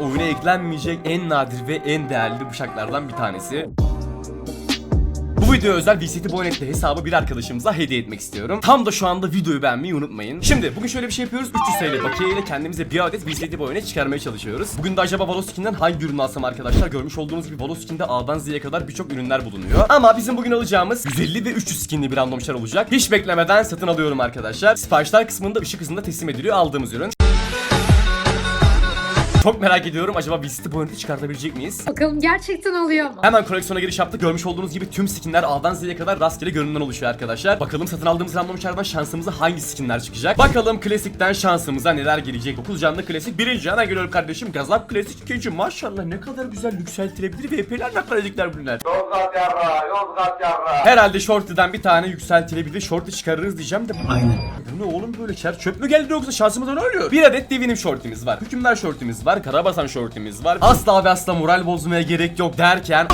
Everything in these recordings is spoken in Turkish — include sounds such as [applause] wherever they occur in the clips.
Oyuna eklenmeyecek en nadir ve en değerli bıçaklardan bir tanesi. Bu video özel VCT Bonet'te hesabı bir arkadaşımıza hediye etmek istiyorum. Tam da şu anda videoyu beğenmeyi unutmayın. Şimdi bugün şöyle bir şey yapıyoruz. 300 TL bakiye ile kendimize bir adet VCT Bonet çıkarmaya çalışıyoruz. Bugün de acaba Voloskin'den hangi ürünü alsam arkadaşlar? Görmüş olduğunuz gibi Voloskin'de A'dan Z'ye kadar birçok ürünler bulunuyor. Ama bizim bugün alacağımız 150 ve 300 skinli bir random olacak. Hiç beklemeden satın alıyorum arkadaşlar. Siparişler kısmında ışık hızında teslim ediliyor aldığımız ürün. Çok merak ediyorum acaba VCT Bonet'i çıkartabilecek miyiz? Bakalım gerçekten oluyor mu? Hemen koleksiyona giriş yaptık. Görmüş olduğunuz gibi tüm skinler A'dan Z'ye kadar rastgele görünümden oluşuyor arkadaşlar. Bakalım satın aldığımız random çardan şansımıza hangi skinler çıkacak? Bakalım klasikten şansımıza neler gelecek? 9 canlı klasik. Birinci ana geliyor kardeşim. Gazap klasik. ikinci maşallah ne kadar güzel yükseltilebilir. VP'ler ne klasikler bunlar. Yozgat yarra, Yozgat yarra. Herhalde Shorty'den bir tane yükseltilebilir. Shorty çıkarırız diyeceğim de. Aynen. Bu ne oğlum böyle çer çöp mü geldi yoksa şansımıza ne oluyor? Bir adet Divinim shortimiz var. Hükümdar shortimiz var. Karabasan shortimiz var. Asla ve asla moral bozmaya gerek yok derken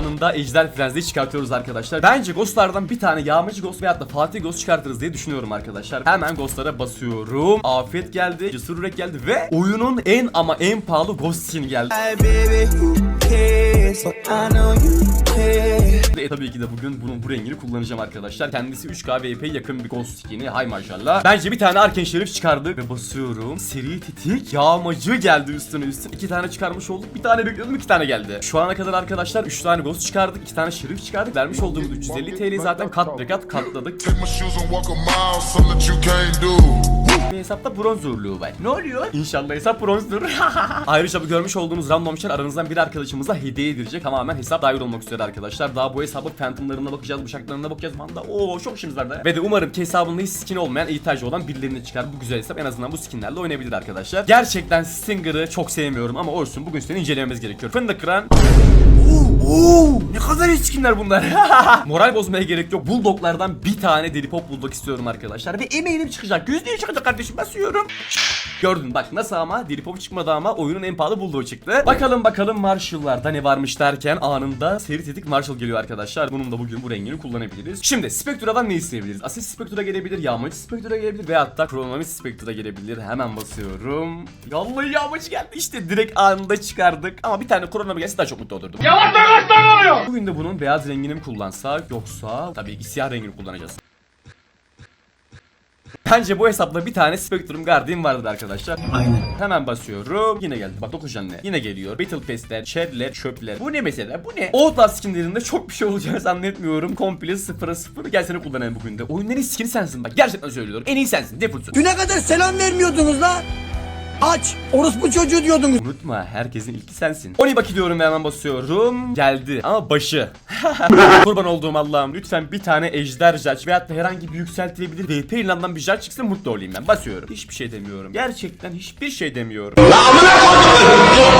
anında Ejder Frenzi'yi çıkartıyoruz arkadaşlar. Bence Ghost'lardan bir tane Yağmacı Ghost veyahut da Fatih Ghost çıkartırız diye düşünüyorum arkadaşlar. Hemen Ghost'lara basıyorum. Afiyet geldi. Cesur Yürek geldi ve oyunun en ama en pahalı Ghost skin geldi. Hey baby, who cares? But I know you care. Ve tabii ki de bugün bunun bu rengini kullanacağım arkadaşlar. Kendisi 3K ve epey yakın bir ghost skin'i. Hay maşallah. Bence bir tane Arken Şerif çıkardık ve basıyorum. Seri titik yağmacı geldi üstüne üstüne. İki tane çıkarmış olduk. Bir tane bekliyordum iki tane geldi. Şu ana kadar arkadaşlar 3 tane ghost çıkardık. 2 tane Şerif çıkardık. Vermiş olduğumuz 350 TL zaten kat be kat katladık. Take my shoes and walk a mile, something that you can't do. Bir hesapta bronz uğurluğu var. Ne oluyor? İnşallah hesap bronzdur. [laughs] Ayrıca bu görmüş olduğunuz random share aranızdan bir arkadaşımıza hediye edilecek. Tamamen hesap dahil olmak üzere arkadaşlar. Daha bu hesabı phantomlarına bakacağız, bıçaklarına bakacağız. Manda ooo çok işimiz var da. Ve de umarım ki hesabında hiç skin olmayan, ihtiyacı olan birilerini çıkar. Bu güzel hesap en azından bu skinlerle oynayabilir arkadaşlar. Gerçekten Stinger'ı çok sevmiyorum ama olsun bugün seni incelememiz gerekiyor. Fındık kıran. Oo, ne kadar iyi skinler bunlar. [laughs] Moral bozmaya gerek yok. Bulldoglardan bir tane deli pop bulldog istiyorum arkadaşlar. Ve eminim çıkacak. Yüzde yüz çıkacak kardeşim basıyorum. Gördün bak nasıl ama deli pop çıkmadı ama oyunun en pahalı bulldog çıktı. Bakalım bakalım Marshall'larda ne varmış derken anında seri tetik Marshall geliyor arkadaşlar. Bunun da bugün bu rengini kullanabiliriz. Şimdi Spectra'dan ne isteyebiliriz? Asil Spectra gelebilir, Yağmacı Spectra gelebilir ve hatta Kronomist Spectra gelebilir. Hemen basıyorum. Vallahi Yağmacı geldi işte direkt anında çıkardık. Ama bir tane Kronomi gelse daha çok mutlu olurdum. Bugün de bunun beyaz rengini mi kullansak yoksa tabii ki siyah rengini kullanacağız. Bence bu hesapta bir tane Spectrum Guardian vardır arkadaşlar. Aynen. Hemen basıyorum. Yine geldi. Bak 9 canlı. Yine geliyor. Battle Pass'ler, Shed'ler, çöpler. Bu ne mesela? Bu ne? Outlast skinlerinde çok bir şey olacağını zannetmiyorum. Komple sıfıra sıfır. Gel seni kullanalım bugün de. İyi skini sensin bak. Gerçekten söylüyorum. En iyi sensin. Defursun. Düne kadar selam vermiyordunuz la. Aç. Orospu çocuğu diyordunuz. Unutma herkesin ilki sensin. Oni bak diyorum ve hemen basıyorum. Geldi ama başı. [laughs] Kurban olduğum Allah'ım lütfen bir tane ejder judge veyahut da herhangi bir yükseltilebilir VP ilandan bir judge çıksın mutlu olayım ben. Basıyorum. Hiçbir şey demiyorum. Gerçekten hiçbir şey demiyorum. Killjoy'u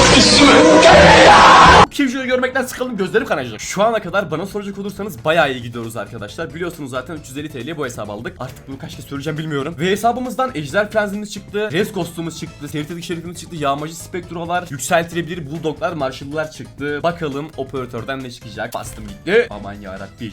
görmekten sıkıldım gözlerim kanayacak. Şu ana kadar bana soracak olursanız bayağı iyi gidiyoruz arkadaşlar. Biliyorsunuz zaten 350 TL'ye bu hesabı aldık. Artık bunu kaç kez söyleyeceğim bilmiyorum. Ve hesabımızdan Ejder Frenzy'miz çıktı. Res kostümümüz çıktı. Seritedik şerifimiz çıktı. Yağmacı Spektrolar, yükseltilebilir Bulldoglar, Marshall'lar çıktı. Bakalım operatörden ne çıkacak. Bastım gitti. Aman yarabbim.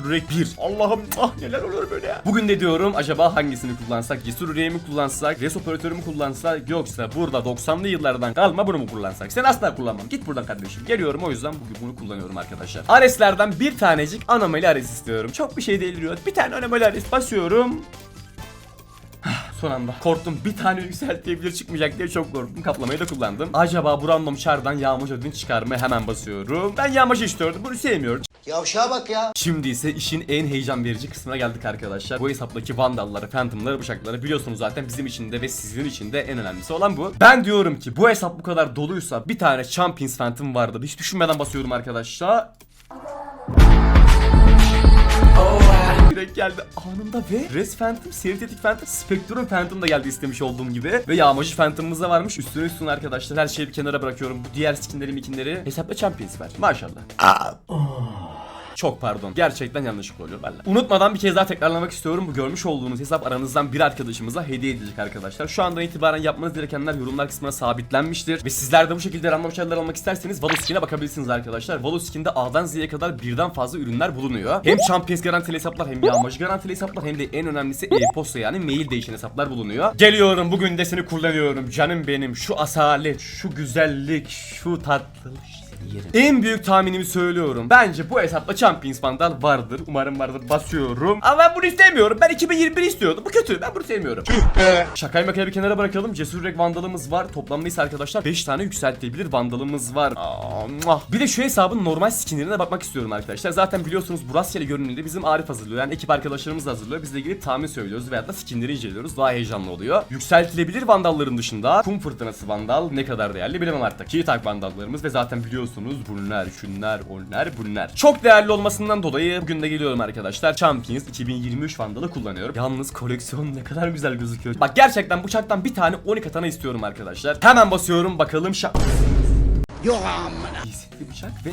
Cesur Yürek 1. Allah'ım ah neler olur böyle ya. Bugün de diyorum acaba hangisini kullansak? Cesur Yürek'i mi kullansak? Res operatörü mü kullansak? Yoksa burada 90'lı yıllardan kalma bunu mu kullansak? Sen asla kullanmam. Git buradan kardeşim. Geliyorum o yüzden bugün bunu kullanıyorum arkadaşlar. Ares'lerden bir tanecik anomali Ares istiyorum. Çok bir şey değil diyor. Bir tane anomali Ares basıyorum. Son anda korktum bir tane yükseltebilir çıkmayacak diye çok korktum kaplamayı da kullandım Acaba bu random çardan yağmacı ödünç çıkar mı hemen basıyorum Ben yağmacı istiyordum bunu sevmiyorum Yavşağa bak ya. Şimdi ise işin en heyecan verici kısmına geldik arkadaşlar. Bu hesaptaki vandalları, phantomları, bıçakları biliyorsunuz zaten bizim için de ve sizin için de en önemlisi olan bu. Ben diyorum ki bu hesap bu kadar doluysa bir tane Champions Phantom vardı. Hiç düşünmeden basıyorum arkadaşlar. Direkt geldi anında ve Res Phantom, Seritetik Phantom, Spectrum Phantom da geldi istemiş olduğum gibi. Ve Yağmacı Phantom'ımız da varmış. Üstüne üstüne arkadaşlar her şeyi bir kenara bırakıyorum. Bu diğer skinleri mikinleri hesapta Champions var. Maşallah. Çok pardon. Gerçekten yanlışlıkla oluyor valla. Unutmadan bir kez daha tekrarlamak istiyorum. Bu görmüş olduğunuz hesap aranızdan bir arkadaşımıza hediye edilecek arkadaşlar. Şu andan itibaren yapmanız gerekenler yorumlar kısmına sabitlenmiştir. Ve sizler de bu şekilde random şeyler almak isterseniz Valo Skin'e bakabilirsiniz arkadaşlar. Valo Skin'de A'dan Z'ye kadar birden fazla ürünler bulunuyor. Hem Champions garantili hesaplar hem yağmacı garantili hesaplar hem de en önemlisi e-posta yani mail değişen hesaplar bulunuyor. Geliyorum bugün de seni kullanıyorum canım benim. Şu asalet, şu güzellik, şu tatlılık yerim. En büyük tahminimi söylüyorum. Bence bu hesapta Champions Vandal vardır. Umarım vardır. Basıyorum. Ama ben bunu istemiyorum. Ben 2021 istiyordum. Bu kötü. Ben bunu sevmiyorum. Şakayı makayı bir kenara bırakalım. Cesur Yürek Vandalımız var. Toplamda ise arkadaşlar 5 tane yükseltilebilir Vandalımız var. Aa, muah. bir de şu hesabın normal skinlerine bakmak istiyorum arkadaşlar. Zaten biliyorsunuz Burasya'lı görünümleri bizim Arif hazırlıyor. Yani ekip arkadaşlarımız da hazırlıyor. Biz de gelip tahmin söylüyoruz veyahut da skinleri inceliyoruz. Daha heyecanlı oluyor. Yükseltilebilir Vandalların dışında Kum Fırtınası Vandal ne kadar değerli bilemem artık. Keytag Vandallarımız ve zaten biliyorsunuz bunlar, şunlar, onlar, bunlar. Çok değerli olmasından dolayı bugün de geliyorum arkadaşlar. Champions 2023 Vandalı kullanıyorum. Yalnız koleksiyon ne kadar güzel gözüküyor. Bak gerçekten bıçaktan bir tane 12 katana istiyorum arkadaşlar. Hemen basıyorum bakalım şa... Yok amına. Bıçak ve...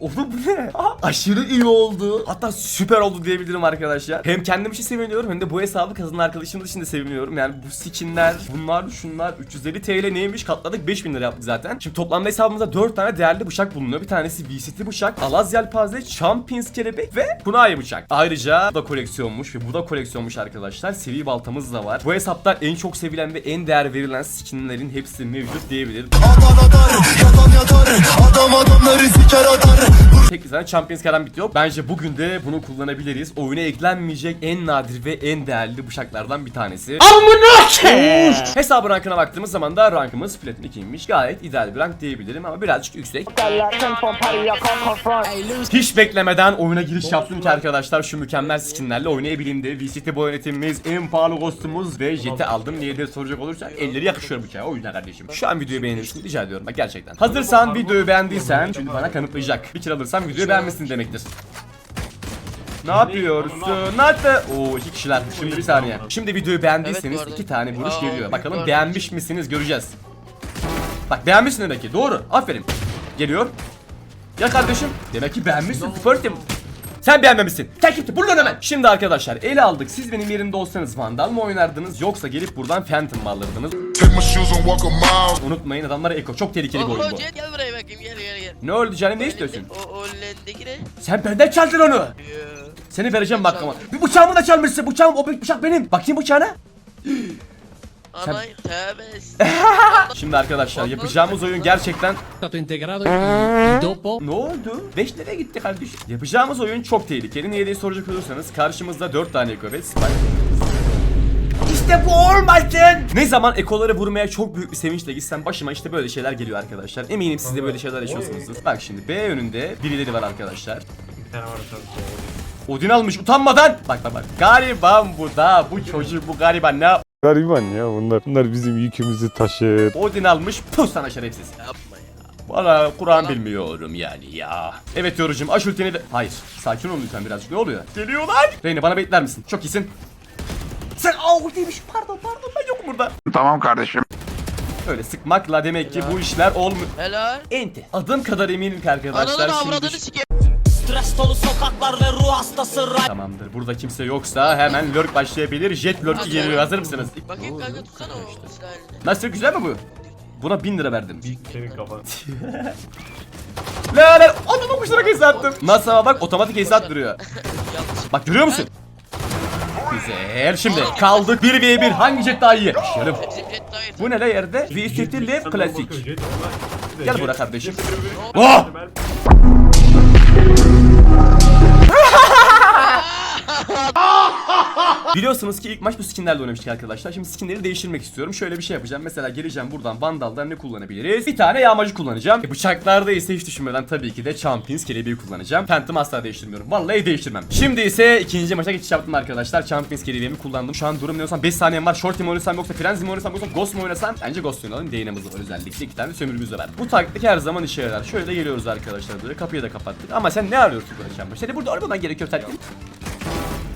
Oğlum bu ne? Aa, aşırı iyi oldu. Hatta süper oldu diyebilirim arkadaşlar. Hem kendim için seviniyorum hem de bu hesabı kazanan arkadaşımız için de seviniyorum. Yani bu skinler, bunlar, şunlar 350 TL neymiş katladık 5000 lira yaptık zaten. Şimdi toplamda hesabımızda 4 tane değerli bıçak bulunuyor. Bir tanesi VCT bıçak, Alaz Yelpaze, Champions kelebek ve Kunai bıçak. Ayrıca bu da koleksiyonmuş ve bu da koleksiyonmuş arkadaşlar. Seri baltamız da var. Bu hesapta en çok sevilen ve en değer verilen skinlerin hepsi mevcut diyebilirim. Tek bir tane Champions karambit yok. Bence bugün de bunu kullanabiliriz. Oyuna eklenmeyecek en nadir ve en değerli bıçaklardan bir tanesi. Amına Hesabın rankına baktığımız zaman da rankımız Platin 2'ymiş. Gayet ideal bir rank diyebilirim ama birazcık yüksek. Hiç beklemeden oyuna giriş yaptım ki arkadaşlar şu mükemmel skinlerle oynayabileyim de VCT bu yönetimimiz, en pahalı kostümümüz ve jeti aldım niye diye soracak olursak elleri yakışıyor bıçağa o yüzden kardeşim. Şu an videoyu beğenirsin rica ediyorum bak gerçekten. Hazırsan videoyu beğendiysen şimdi bana kanıtlayacak. Bir kill alırsan videoyu beğenmişsin demektir. Ne yapıyorsun? Nerede? Oo iki kişiler. Şimdi bir saniye. Şimdi videoyu beğendiyseniz iki tane vuruş geliyor. Bakalım beğenmiş misiniz göreceğiz. Bak beğenmişsin demek ki. Doğru. Aferin. Geliyor. Ya kardeşim. Demek ki beğenmişsin. Sportim. Sen beğenmemişsin. Gitti. Buradan hemen. Şimdi arkadaşlar ele aldık. Siz benim yerimde olsanız Vandal mı oynardınız yoksa gelip buradan Phantom mı alırdınız? Unutmayın adamlar Eko. Çok tehlikeli bir oyun bu. Gel buraya bakayım gel gel gel. Ne oldu canım ne istiyorsun? O o lendeki ne? Sen benden çaldın onu. Seni vereceğim bak ama. Bir bıçağımı da çalmışsın. Bıçağım o bıçak benim. Bakayım bıçağına. Anay. [laughs] Şimdi arkadaşlar yapacağımız oyun gerçekten Ne oldu? 5 nereye gitti kardeşim? Yapacağımız oyun çok tehlikeli. Niye diye soracak olursanız karşımızda 4 tane eko ve spike. İşte bu olmasın. Ne zaman ekoları vurmaya çok büyük bir sevinçle gitsem başıma işte böyle şeyler geliyor arkadaşlar. Eminim siz de böyle şeyler yaşıyorsunuzdur. Bak şimdi B önünde birileri var arkadaşlar. Odin almış utanmadan. Bak bak bak. Gariban bu da bu çocuk bu gariban ne Gariban ya bunlar. Bunlar bizim yükümüzü taşır. Odin almış pus sana şerefsiz. Yapma ya. Valla Kur'an bilmiyorum yani ya. Evet yorucum aş ultini de... Hayır sakin ol lütfen birazcık ne oluyor? Geliyorlar. Reyna bana bekler misin? Çok iyisin. Sen aa ultiymiş pardon pardon ben yokum burada. Tamam kardeşim. Öyle sıkmakla demek ki bu işler olmuyor. Helal. Enti. Adım kadar eminim ki arkadaşlar Ananın şimdi... avradını sike. Stres dolu sokaklar ve ruh hastası Tamamdır burada kimse yoksa hemen lurk başlayabilir. Jet lurk'ü Hadi geliyor hazır mısınız? Bakayım kanka tutsana o silahını. Nasıl güzel mi bu? Buna 1000 lira verdim. Senin kafan. [laughs] La la adama kuşlara kese attım. Nasıl ama bak otomatik kese attırıyor. [laughs] Yanlış. Bak görüyor musun? Güzel. Şimdi kaldık 1v1. Hangi jet daha iyi? İyi. Bu ne la yerde? V-City Live Classic. Gel buraya kardeşim. Oh! [laughs] Biliyorsunuz ki ilk maç bu skinlerle oynamıştık arkadaşlar. Şimdi skinleri değiştirmek istiyorum. Şöyle bir şey yapacağım. Mesela geleceğim buradan Vandal'dan ne kullanabiliriz? Bir tane yağmacı kullanacağım. E, bıçaklarda ise hiç düşünmeden tabii ki de Champions kelebeği kullanacağım. Phantom asla değiştirmiyorum. Vallahi değiştirmem. Şimdi ise ikinci maça geçiş yaptım arkadaşlar. Champions kelebeğimi kullandım. Şu an durum ne olsam 5 saniyem var. Shorty mi oynasam yoksa Frenzy mi oynasam yoksa Ghost mu oynasam? Bence Ghost oynayalım. Değneğimiz var özellikle. iki tane sömürümüz de var. Bu taktik her zaman işe yarar. Şöyle geliyoruz arkadaşlar böyle. Kapıyı da kapattık. Ama sen ne arıyorsun böyle Champions? Seni burada olmaman gerekiyor taktik.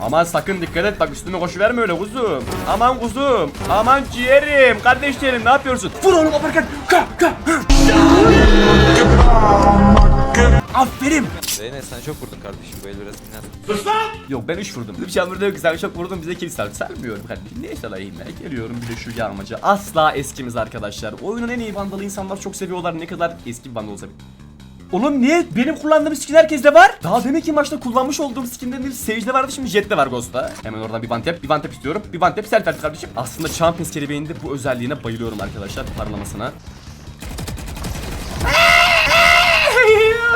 Aman sakın dikkat et bak üstüme koşu verme öyle kuzum. Aman kuzum. Aman ciğerim. Kardeşlerim ne yapıyorsun? Vur oğlum aparkat. Ka ka. Aferin. Reyna sen çok vurdun kardeşim bu el biraz dinler. Yok ben 3 vurdum. Bir şey yok ki sen çok vurdun bize kill sal. Salmıyorum kardeşim. Neyse alayım ya. Geliyorum bir de şu yağmacı. Asla eskimiz arkadaşlar. Oyunun en iyi vandalı insanlar çok seviyorlar. Ne kadar eski bir vandal olsa bile. Oğlum niye? Benim kullandığım skin herkeste var. Daha demek ki maçta kullanmış olduğum skinlerin bir Sage'de vardı şimdi Jet'te var Ghost'ta. Hemen oradan bir tap, bir tap istiyorum. Bir tap self kardeşim. Aslında Champions kelebeğinde bu özelliğine bayılıyorum arkadaşlar parlamasına. [laughs]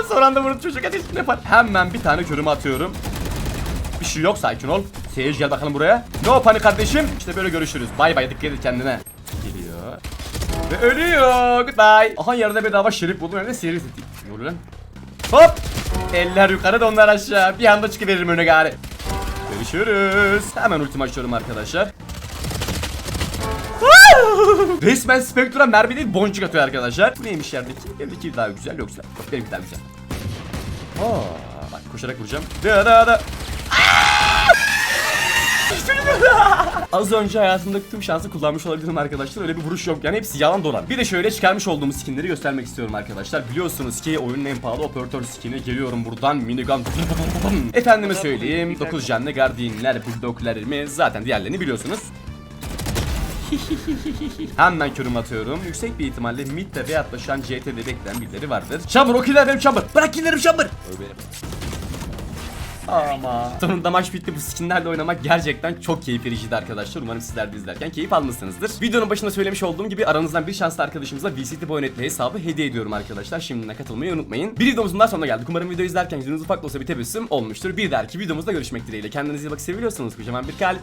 Son anda vurdu çocuk ateşini yapar. Hemen bir tane körümü atıyorum. Bir şey yok sakin ol. Seyirci gel bakalım buraya. No panik kardeşim. İşte böyle görüşürüz. Bay bay dikkat et kendine. Geliyor. Ve ölüyor. Goodbye. Aha yarıda bedava şerif buldum. Hem de seri tetik. Oluyor lan? Hop. Eller yukarı da onlar aşağı. Bir anda çıkıveririm öne gari. Görüşürüz. Hemen ultimi açıyorum arkadaşlar. Resmen Spectre'a mermi değil boncuk atıyor arkadaşlar. Bu neymiş yerdeki? Benimki daha güzel yoksa. Yok benimki daha güzel. Aa, bak koşarak vuracağım. Da da da. [laughs] Az önce hayatımdaki tüm şansı kullanmış olabilirim arkadaşlar. Öyle bir vuruş yok yani hepsi yalan dolan. Bir de şöyle çıkarmış olduğumuz skinleri göstermek istiyorum arkadaşlar. Biliyorsunuz ki oyunun en pahalı operatör skini geliyorum buradan minigun. [laughs] Efendime söyleyeyim 9 canlı Guardian'ler, Bulldog'larımız zaten diğerlerini biliyorsunuz. [laughs] Hemen körüm atıyorum. Yüksek bir ihtimalle midde veyahut da şu an CT'de bekleyen birileri vardır. Chamber o killer benim Chamber. Bırak Chamber. O benim. Ama sonunda maç bitti. Bu skinlerle oynamak gerçekten çok keyif vericiydi arkadaşlar. Umarım sizler de izlerken keyif almışsınızdır. Videonun başında söylemiş olduğum gibi aranızdan bir şanslı arkadaşımıza VCT Boynet'le hesabı hediye ediyorum arkadaşlar. Şimdiden katılmayı unutmayın. Bir videomuzun daha sonuna geldik. Umarım videoyu izlerken yüzünüz ufak da olsa bir tebessüm olmuştur. Bir dahaki videomuzda görüşmek dileğiyle. Kendinize iyi bakın seviyorsanız kocaman bir kalp.